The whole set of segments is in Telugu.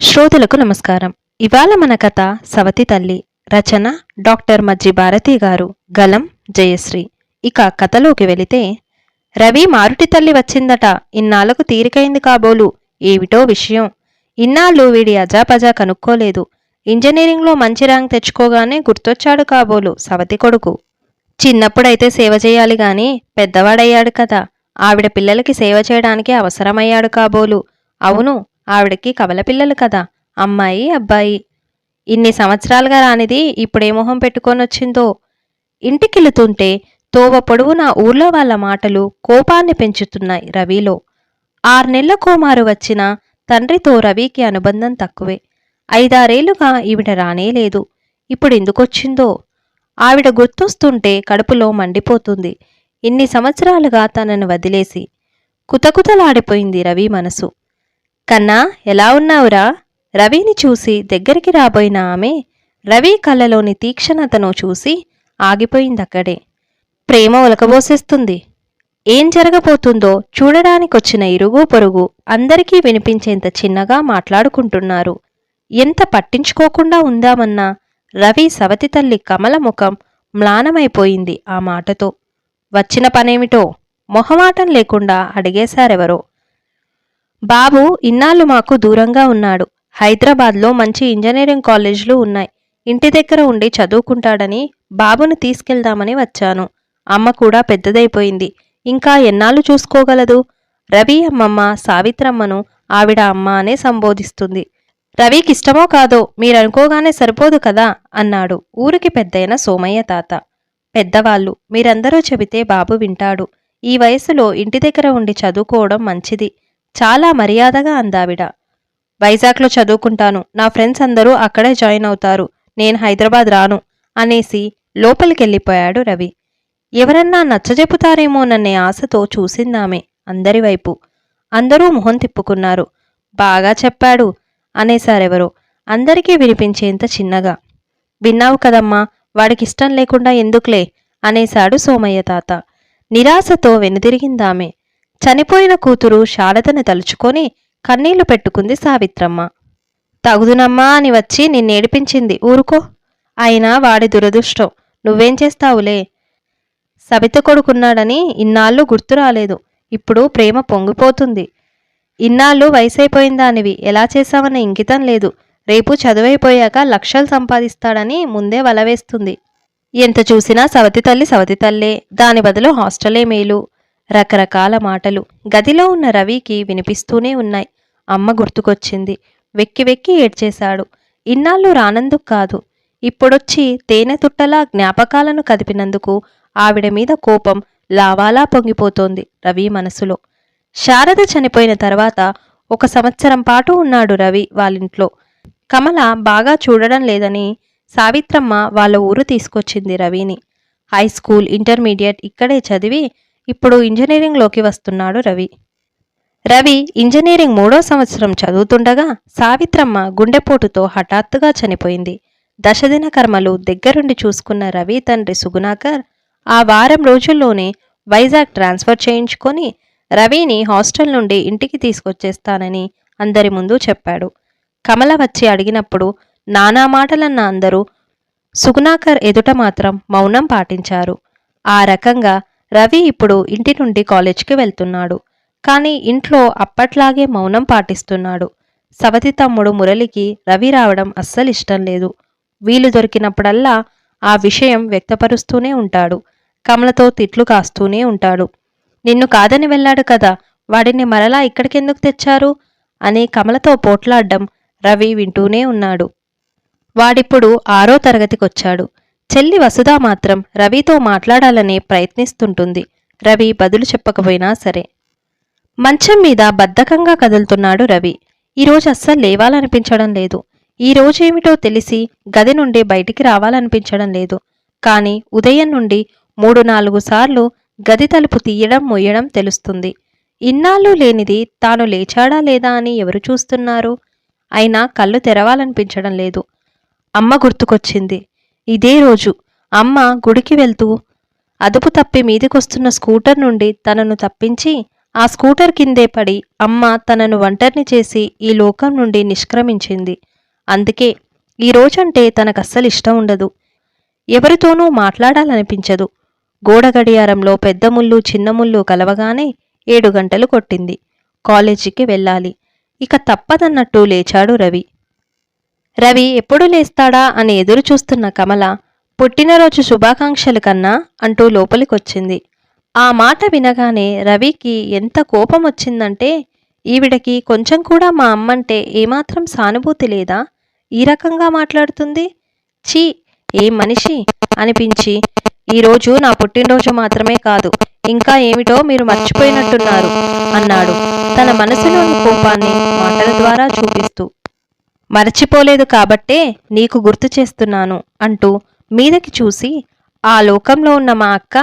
శ్రోతలకు నమస్కారం. ఇవాళ మన కథ సవతి తల్లి రచన డాక్టర్ మజ్జి భారతి గారు గలం జయశ్రీ. ఇక కథలోకి వెళితే రవి మారుటి తల్లి వచ్చిందట. ఇన్నాళ్ళకు తీరికైంది కాబోలు. ఏమిటో విషయం. ఇన్నాళ్ళు వీడి అజాపజా కనుక్కోలేదు. ఇంజనీరింగ్లో మంచి ర్యాంక్ తెచ్చుకోగానే గుర్తొచ్చాడు కాబోలు సవతి కొడుకు. చిన్నప్పుడైతే సేవ చేయాలి గాని పెద్దవాడయ్యాడు కదా. ఆవిడ పిల్లలకి సేవ చేయడానికి అవసరమయ్యాడు కాబోలు. అవును ఆవిడకి కవల పిల్లలు కదా అమ్మాయి అబ్బాయి. ఇన్ని సంవత్సరాలుగా రానిది ఇప్పుడే మొహం పెట్టుకొనొచ్చిందో. ఇంటికెళుతుంటే తోవ పొడవునా ఊర్లో వాళ్ళ మాటలు కోపాన్ని పెంచుతున్నాయి రవిలో. ఆర్నెళ్ళ కోమారు వచ్చిన తండ్రితో రవికి అనుబంధం తక్కువే. ఐదారేళ్ళుగా ఈవిడ రానేలేదు ఇప్పుడు ఎందుకొచ్చిందో? ఆవిడ గుర్తొస్తుంటే కడుపులో మండిపోతుంది. ఇన్ని సంవత్సరాలుగా తనను వదిలేసి కుతకుతలాడిపోయింది రవి మనసు. కన్నా ఎలా ఉన్నావురా? రవిని చూసి దగ్గరికి రాబోయిన ఆమె రవి కళ్ళలోని తీక్షణతను చూసి ఆగిపోయిందక్కడే. ప్రేమ ఉలకబోసేస్తుంది. ఏం జరగబోతుందో చూడడానికొచ్చిన ఇరుగు పొరుగు అందరికీ వినిపించేంత చిన్నగా మాట్లాడుకుంటున్నారు. ఎంత పట్టించుకోకుండా ఉందామన్నా రవి సవతి తల్లి కమల ముఖం మ్లానమైపోయింది ఆ మాటతో. వచ్చిన పనేమిటో? మొహమాటం లేకుండా అడిగేశారెవరో? బాబు ఇన్నాళ్ళు మాకు దూరంగా ఉన్నాడు. హైదరాబాద్లో మంచి ఇంజనీరింగ్ కాలేజీలు ఉన్నాయి. ఇంటి దగ్గర ఉండి చదువుకుంటాడని బాబును తీసుకెళ్దామని వచ్చాను. అమ్మ కూడా పెద్దదైపోయింది. ఇంకా ఎన్నాళ్ళు చూసుకోగలదు? రవి అమ్మమ్మ సావిత్రమ్మను ఆవిడ అమ్మ అనే సంబోధిస్తుంది. రవికిష్టమో కాదో మీరనుకోగానే సరిపోదు కదా? అన్నాడు ఊరికి పెద్దయిన సోమయ్య తాత. పెద్దవాళ్ళు మీరందరూ చెబితే బాబు వింటాడు. ఈ వయసులో ఇంటి దగ్గర ఉండి చదువుకోవడం మంచిది. చాలా మర్యాదగా అందావిడ. వైజాగ్లో చదువుకుంటాను. నా ఫ్రెండ్స్ అందరూ అక్కడే జాయిన్ అవుతారు. నేను హైదరాబాద్ రాను అనేసి లోపలికెళ్ళిపోయాడు రవి. ఎవరన్నా నచ్చజెపుతారేమోననే ఆశతో చూసిందామె అందరి వైపు. అందరూ మొహం తిప్పుకున్నారు. బాగా చెప్పాడు అనేసారెవరో. అందరికీ వినిపించేంత చిన్నగా. విన్నావు కదమ్మా వాడికిష్టం లేకుండా ఎందుకులే అనేశాడు సోమయ్య తాత. నిరాశతో వెనుదిరిగిందామె. చనిపోయిన కూతురు శారదని తలుచుకొని కన్నీళ్ళు పెట్టుకుంది సావిత్రమ్మ. తగుదునమ్మా అని వచ్చి నిన్నేడిపించింది. ఊరుకో. అయినా వాడి దురదృష్టం. నువ్వేం చేస్తావులే? సవిత కొడుకున్నాడని ఇన్నాళ్ళు గుర్తు రాలేదు. ఇప్పుడు ప్రేమ పొంగిపోతుంది. ఇన్నాళ్ళు వయసైపోయిందానివి. ఎలా చేశావన్న ఇంకితం లేదు. రేపు చదువైపోయాక లక్షలు సంపాదిస్తాడని ముందే వలవేస్తుంది ఎంత చూసినా సవతి తల్లి సవతి తల్లే. దాని బదులు హాస్టలే మేలు. రకరకాల మాటలు గదిలో ఉన్న రవికి వినిపిస్తూనే ఉన్నాయి. అమ్మ గుర్తుకొచ్చింది. వెక్కి వెక్కి ఏడ్చేశాడు. ఇన్నాళ్ళు రానందుకు కాదు. ఇప్పుడొచ్చి తేనె తుట్టలా జ్ఞాపకాలను కదిపినందుకు ఆవిడ మీద కోపం లావాలా పొంగిపోతోంది రవి మనసులో. శారద చనిపోయిన తర్వాత ఒక సంవత్సరం పాటు ఉన్నాడు రవి వాళ్ళింట్లో. కమల బాగా చూడడం లేదని సావిత్రమ్మ వాళ్ళ ఊరు తీసుకొచ్చింది రవిని. హై స్కూల్ ఇంటర్మీడియట్ ఇక్కడే చదివి ఇప్పుడు ఇంజనీరింగ్లోకి వస్తున్నాడు రవి. రవి ఇంజనీరింగ్ మూడో సంవత్సరం చదువుతుండగా సావిత్రమ్మ గుండెపోటుతో హఠాత్తుగా చనిపోయింది. దశదిన కర్మలు దగ్గరుండి చూసుకున్న రవి తండ్రి సుగుణాకర్ ఆ వారం రోజుల్లోనే వైజాగ్ ట్రాన్స్ఫర్ చేయించుకొని రవిని హాస్టల్ నుండి ఇంటికి తీసుకొచ్చేస్తానని అందరి ముందు చెప్పాడు. కమల వచ్చి అడిగినప్పుడు నానా మాటలన్న అందరూ? సుగుణాకర్ ఎదుట మాత్రం మౌనం పాటించారు. ఆ రకంగా రవి ఇప్పుడు ఇంటి నుండి కాలేజ్కి వెళ్తున్నాడు. కానీ ఇంట్లో అప్పట్లాగే మౌనం పాటిస్తున్నాడు. సవతి తమ్ముడు మురళికి రవి రావడం అస్సలు ఇష్టం లేదు. వీలు దొరికినప్పుడల్లా ఆ విషయం వ్యక్తపరుస్తూనే ఉంటాడు. కమలతో తిట్లు కాస్తూనే ఉంటాడు. నిన్ను కాదని వెళ్ళాడు కదా వాడిని మరలా ఇక్కడికెందుకు తెచ్చారు? అని కమలతో పోట్లాడ్డం రవి వింటూనే ఉన్నాడు. వాడిప్పుడు ఆరో తరగతికొచ్చాడు. చెల్లి వసుధ మాత్రం రవితో మాట్లాడాలని ప్రయత్నిస్తుంటుంది. రవి బదులు చెప్పకపోయినా సరే. మంచం మీద బద్ధకంగా కదులుతున్నాడు రవి. ఈరోజు అస్సలు లేవాలనిపించడం లేదు. ఈ రోజేమిటో తెలిసి గది నుండి బయటికి రావాలనిపించడం లేదు. కానీ ఉదయం నుండి మూడు నాలుగు సార్లు గది తలుపు తీయడం మొయ్యడం తెలుస్తుంది. ఇన్నాళ్ళు లేనిది తాను లేచాడా లేదా అని ఎవరు చూస్తున్నారు? అయినా కళ్ళు తెరవాలనిపించడం లేదు. అమ్మ గుర్తుకొచ్చింది. ఇదే రోజు అమ్మ గుడికి వెళ్తూ అదుపు తప్పి మీదికొస్తున్న స్కూటర్ నుండి తనను తప్పించి ఆ స్కూటర్ కిందే పడి అమ్మ తనను ఒంటరిని చేసి ఈ లోకం నుండి నిష్క్రమించింది. అందుకే ఈ రోజంటే తనకస్సలు ఇష్టం ఉండదు. ఎవరితోనూ మాట్లాడాలనిపించదు. గోడ గడియారంలో పెద్ద ముళ్ళు చిన్న ముళ్ళు కలవగానే ఏడు గంటలు కొట్టింది. కాలేజీకి వెళ్ళాలి. ఇక తప్పదన్నట్టు లేచాడు రవి. రవి ఎప్పుడు లేస్తాడా అని ఎదురు చూస్తున్న కమల పుట్టినరోజు శుభాకాంక్షలు కన్నా అంటూ లోపలికొచ్చింది. ఆ మాట వినగానే రవికి ఎంత కోపం వచ్చిందంటే ఈవిడకి కొంచెం కూడా మా అమ్మంటే ఏమాత్రం సానుభూతి లేదా? ఈ రకంగా మాట్లాడుతుంది? ఛీ ఏ మనిషి? అనిపించి ఈరోజు నా పుట్టినరోజు మాత్రమే కాదు ఇంకా ఏమిటో మీరు మర్చిపోయినట్టున్నారు అన్నాడు. తన మనసులోని కోపాన్ని మాటల ద్వారా చూపిస్తూ. మరచిపోలేదు కాబట్టే నీకు గుర్తు చేస్తున్నాను అంటూ మీదకి చూసి ఆ లోకంలో ఉన్న మా అక్క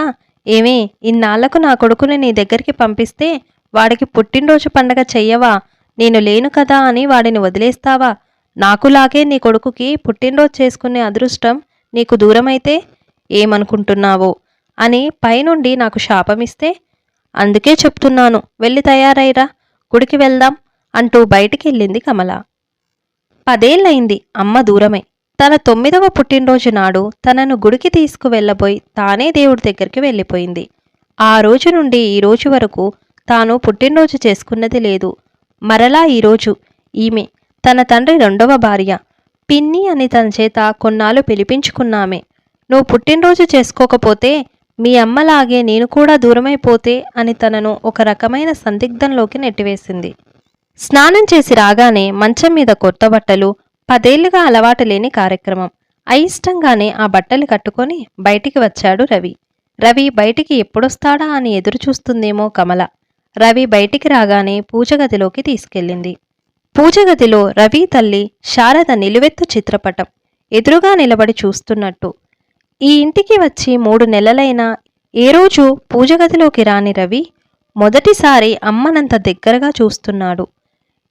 ఏమే ఇన్నాళ్ళకు నా కొడుకుని నీ దగ్గరికి పంపిస్తే వాడికి పుట్టినరోజు పండగ చెయ్యవా? నేను లేను కదా అని వాడిని వదిలేస్తావా? నాకులాగే నీ కొడుకుకి పుట్టినరోజు చేసుకునే అదృష్టం నీకు దూరమైతే ఏమనుకుంటున్నావో? అని పైనుండి నాకు శాపమిస్తే అందుకే చెప్తున్నాను వెళ్ళి తయారైరా గుడికి వెళ్దాం అంటూ బయటికి వెళ్ళింది కమల. పదేళ్ళయింది అమ్మ దూరమై. తన తొమ్మిదవ పుట్టినరోజు నాడు తనను గుడికి తీసుకువెళ్ళబోయి తానే దేవుడి దగ్గరికి వెళ్ళిపోయింది. ఆ రోజు నుండి ఈ రోజు వరకు తాను పుట్టినరోజు చేసుకున్నది లేదు. మరలా ఈరోజు ఈమె తన తండ్రి రెండవ భార్య పిన్ని అని తన చేత కొన్నాళ్ళు పిలిపించుకున్నామే. నువ్వు పుట్టినరోజు చేసుకోకపోతే మీ అమ్మలాగే నేను కూడా దూరమైపోతే అని తనను ఒక రకమైన సందిగ్ధంలోకి నెట్టివేసింది. స్నానం చేసి రాగానే మంచం మీద కొత్త బట్టలు పదేళ్ళుగా అలవాటు లేని కార్యక్రమం. అయిష్టంగానే ఆ బట్టలు కట్టుకొని బయటికి వచ్చాడు రవి. రవి బయటికి ఎప్పుడొస్తాడా అని ఎదురు చూస్తుందేమో కమల. రవి బయటికి రాగానే పూజగదిలోకి తీసుకెళ్ళింది. పూజగదిలో రవి తల్లి శారద నిలువెత్తు చిత్రపటం ఎదురుగా నిలబడి చూస్తున్నట్టు. ఈ ఇంటికి వచ్చి మూడు నెలలైనా ఏ రోజు పూజగదిలోకి రాని రవి మొదటిసారి అమ్మనంత దగ్గరగా చూస్తున్నాడు.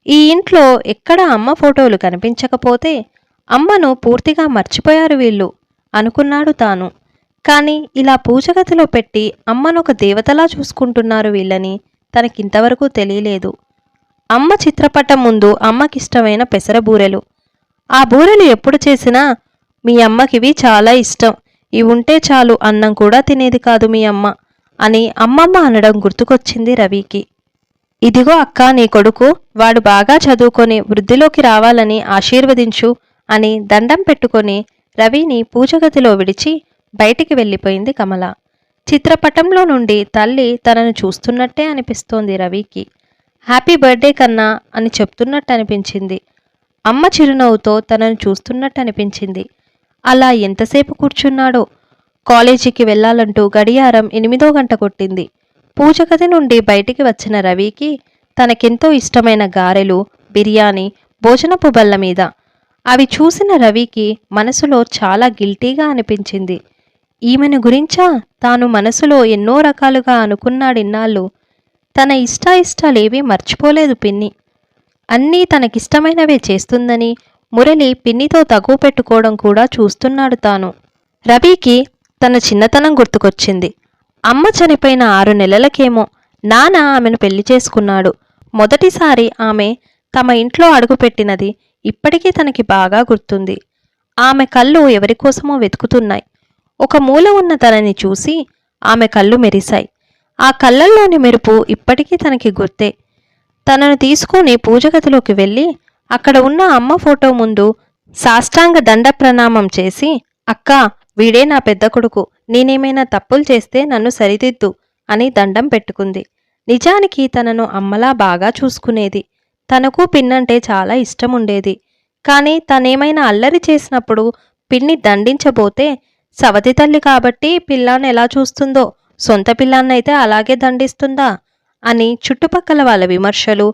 ఈ ఇంట్లో ఎక్కడ అమ్మ ఫోటోలు కనిపించకపోతే అమ్మను పూర్తిగా మర్చిపోయారు వీళ్ళు అనుకున్నాడు తాను. కానీ ఇలా పూజగతిలో పెట్టి అమ్మను ఒక దేవతలా చూసుకుంటున్నారు వీళ్ళని తనకింతవరకు తెలియలేదు. అమ్మ చిత్రపటం ముందు అమ్మకిష్టమైన పెసర బూరెలు. ఆ బూరెలు ఎప్పుడు చేసినా మీ అమ్మకివి చాలా ఇష్టం. ఇవి ఉంటే చాలు అన్నం కూడా తినేది కాదు మీ అమ్మ అని అమ్మమ్మ అనడం గుర్తుకొచ్చింది రవికి. ఇదిగో అక్క నీ కొడుకు వాడు బాగా చదువుకొని వృద్ధిలోకి రావాలని ఆశీర్వదించు అని దండం పెట్టుకొని రవిని పూజగదిలో విడిచి బయటికి వెళ్ళిపోయింది కమల. చిత్రపటంలో నుండి తల్లి తనను చూస్తున్నట్టే అనిపిస్తోంది రవికి. హ్యాపీ బర్త్డే కన్నా అని చెప్తున్నట్టు అనిపించింది. అమ్మ చిరునవ్వుతో తనను చూస్తున్నట్టు అనిపించింది. అలా ఎంతసేపు కూర్చున్నాడో? కాలేజీకి వెళ్ళాలంటూ గడియారం ఎనిమిదో గంట కొట్టింది. పూజగది నుండి బయటికి వచ్చిన రవికి తనకెంతో ఇష్టమైన గారెలు బిర్యానీ భోజనపు బల్ల మీద. అవి చూసిన రవికి మనసులో చాలా గిల్టీగా అనిపించింది. ఈమెను గురించా? తాను మనసులో ఎన్నో రకాలుగా అనుకున్నాడిన్నాళ్ళు. తన ఇష్టాయిష్టాలేవీ మర్చిపోలేదు పిన్ని. అన్నీ తనకిష్టమైనవే చేస్తుందని మురళి పిన్నితో తగువ పెట్టుకోవడం కూడా చూస్తున్నాడు తాను. రవికి తన చిన్నతనం గుర్తుకొచ్చింది. అమ్మ చనిపోయిన ఆరు నెలలకేమో నాన్న ఆమెను పెళ్ళి చేసుకున్నాడు. మొదటిసారి ఆమె తమ ఇంట్లో అడుగుపెట్టినది ఇప్పటికీ తనకి బాగా గుర్తుంది. ఆమె కళ్ళు ఎవరికోసమో వెతుకుతున్నాయి. ఒక మూల ఉన్న తనని చూసి ఆమె కళ్ళు మెరిశాయి. ఆ కళ్ళల్లోని మెరుపు ఇప్పటికీ తనకి గుర్తే. తనను తీసుకొని పూజగదిలోకి వెళ్ళి అక్కడ ఉన్న అమ్మ ఫోటో ముందు సాష్టాంగ దండ ప్రణామం చేసి అక్క వీడే నా పెద్ద కొడుకు. నేనేమైనా తప్పులు చేస్తే నన్ను సరిదిద్దు అని దండం పెట్టుకుంది. నిజానికి తనను అమ్మలా బాగా చూసుకునేది. తనకు పిన్నంటే చాలా ఇష్టం ఉండేది కానీ తనేమైనా అల్లరి చేసినప్పుడు పిన్ని దండించబోతే సవతి తల్లి కాబట్టి పిల్లాన్ని ఎలా చూస్తుందో సొంత పిల్లాన్నైతే అలాగే దండిస్తుందా అని చుట్టుపక్కల వాళ్ళ విమర్శలు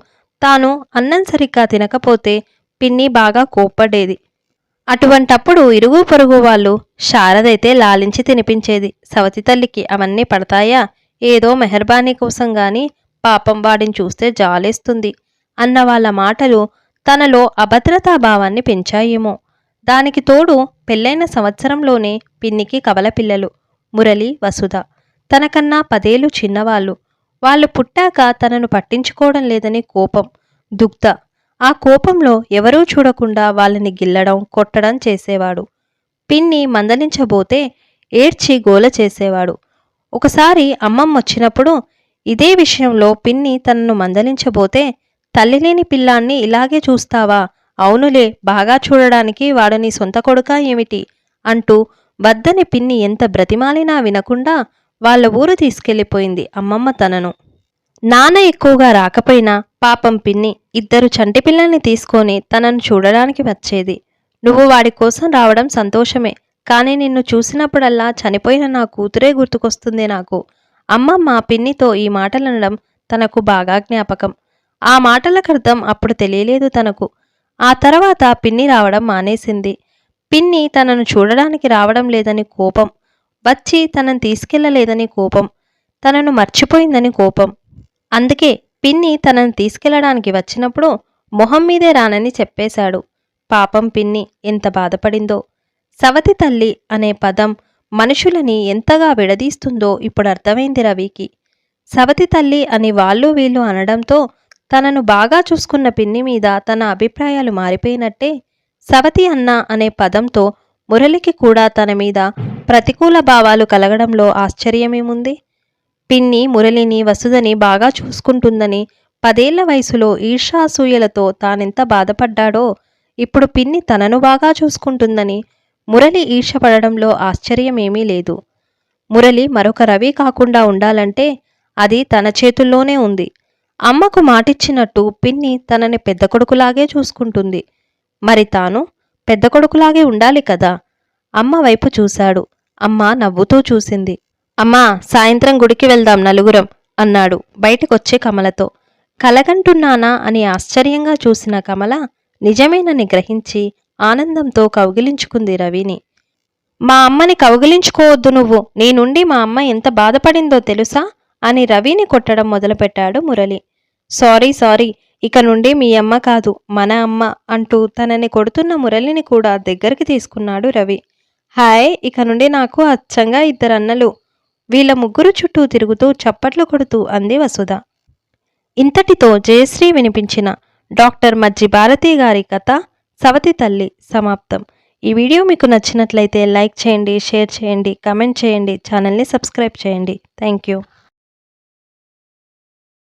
తాను అన్నం సరిగ్గా తినకపోతే పిన్ని బాగా కోప్పడేది. అటువంటప్పుడు ఇరుగు పొరుగు వాళ్ళు శారదైతే లాలించి తినిపించేది. సవతి తల్లికి అవన్నీ పడతాయా? ఏదో మెహర్బానీ కోసం గాని పాపం వాడిని చూస్తే జాలేస్తుంది. అన్న వాళ్ళ మాటలు తనలో అభద్రతా భావాన్ని పెంచాయేమో. దానికి తోడు పెళ్ళైన సంవత్సరంలోనే పిన్నికి కవల పిల్లలు మురళి వసుధ. తనకన్నా పదేళ్ళు చిన్నవాళ్ళు. వాళ్ళు పుట్టాక తనను పట్టించుకోవడం లేదని కోపం దుగ్ధ ఆ కోపంలో ఎవరూ చూడకుండా వాళ్ళని గిల్లడం కొట్టడం చేసేవాడు. పిన్ని మందలించబోతే ఏడ్చి గోల చేసేవాడు. ఒకసారి అమ్మమ్మ వచ్చినప్పుడు ఇదే విషయంలో పిన్ని తనను మందలించబోతే తల్లిలేని పిల్లాన్ని ఇలాగే చూస్తావా? అవునులే బాగా చూడడానికి వాడు నీ సొంత కొడుకా ఏమిటి? అంటూ వద్దని పిన్ని ఎంత బ్రతిమాలినా వినకుండా వాళ్ళ ఊరు తీసుకెళ్ళిపోయింది అమ్మమ్మ తనను. నాన్న ఎక్కువగా రాకపోయినా పాపం పిన్ని ఇద్దరు చంటి పిల్లల్ని తీసుకొని తనను చూడడానికి వచ్చేది. నువ్వు వాడి కోసం రావడం సంతోషమే కానీ నిన్ను చూసినప్పుడల్లా చనిపోయిన నా కూతురే గుర్తుకొస్తుంది నాకు. అమ్మమ్మ పిన్నితో ఈ మాటలనడం తనకు బాగా జ్ఞాపకం. ఆ మాటలకు అర్థం అప్పుడు తెలియలేదు తనకు. ఆ తర్వాత పిన్ని రావడం మానేసింది. పిన్ని తనను చూడడానికి రావడం లేదని కోపం వచ్చి తనను తీసుకెళ్ళలేదని కోపం తనను మర్చిపోయిందని కోపం అందుకే పిన్ని తనను తీసుకెళ్ళడానికి వచ్చినప్పుడు మొహం మీదే రానని చెప్పేశాడు. పాపం పిన్ని ఎంత బాధపడిందో. సవతి తల్లి అనే పదం మనుషులని ఎంతగా విడదీస్తుందో ఇప్పుడు అర్థమైంది రవికి. సవతి తల్లి అని వాళ్ళు వీళ్ళు అనడంతో తనను బాగా చూసుకున్న పిన్ని మీద తన అభిప్రాయాలు మారిపోయినట్టే సవతి అన్న అనే పదంతో మురళికి కూడా తన మీద ప్రతికూల భావాలు కలగడంలో ఆశ్చర్యమేముంది? పిన్ని మురళిని వసుదని బాగా చూసుకుంటుందని పదేళ్ళ వయసులో ఈర్షాసూయలతో తానెంత బాధపడ్డాడో ఇప్పుడు పిన్ని తనను బాగా చూసుకుంటుందని మురళి ఈర్షపడడంలో ఆశ్చర్యమేమీ లేదు. మురళి మరొక రవి కాకుండా ఉండాలంటే అది తన చేతుల్లోనే ఉంది. అమ్మకు మాటిచ్చినట్టు పిన్ని తనని పెద్ద కొడుకులాగే చూసుకుంటుంది. మరి తాను పెద్ద కొడుకులాగే ఉండాలి కదా? అమ్మ వైపు చూశాడు. అమ్మ నవ్వుతూ చూసింది. అమ్మా సాయంత్రం గుడికి వెళ్దాం నలుగురం అన్నాడు బయటకొచ్చే కమలతో. కలగంటున్నానా అని ఆశ్చర్యంగా చూసిన కమల నిజమేనని గ్రహించి ఆనందంతో కౌగిలించుకుంది రవిని. మా అమ్మని కౌగిలించుకోవద్దు నువ్వు నీ నుండి మా అమ్మ ఎంత బాధపడిందో తెలుసా? అని రవిని కొట్టడం మొదలుపెట్టాడు మురళి. సారీ సారీ ఇక నుండి మీ అమ్మ కాదు మన అమ్మ అంటూ తనని కొడుతున్న మురళిని కూడా దగ్గరికి తీసుకున్నాడు రవి. హాయ్ ఇక నుండి నాకు అచ్చంగా ఇద్దరు అన్నలు వీళ్ళ ముగ్గురు చుట్టూ తిరుగుతూ చప్పట్లు కొడుతూ అంది వసుధ. ఇంతటితో జయశ్రీ వినిపించిన డాక్టర్ మజ్జి భారతి గారి కథ సవతి తల్లి సమాప్తం. ఈ వీడియో మీకు నచ్చినట్లయితే లైక్ చేయండి షేర్ చేయండి కమెంట్ చేయండి ఛానల్ని సబ్స్క్రైబ్ చేయండి. Thank you.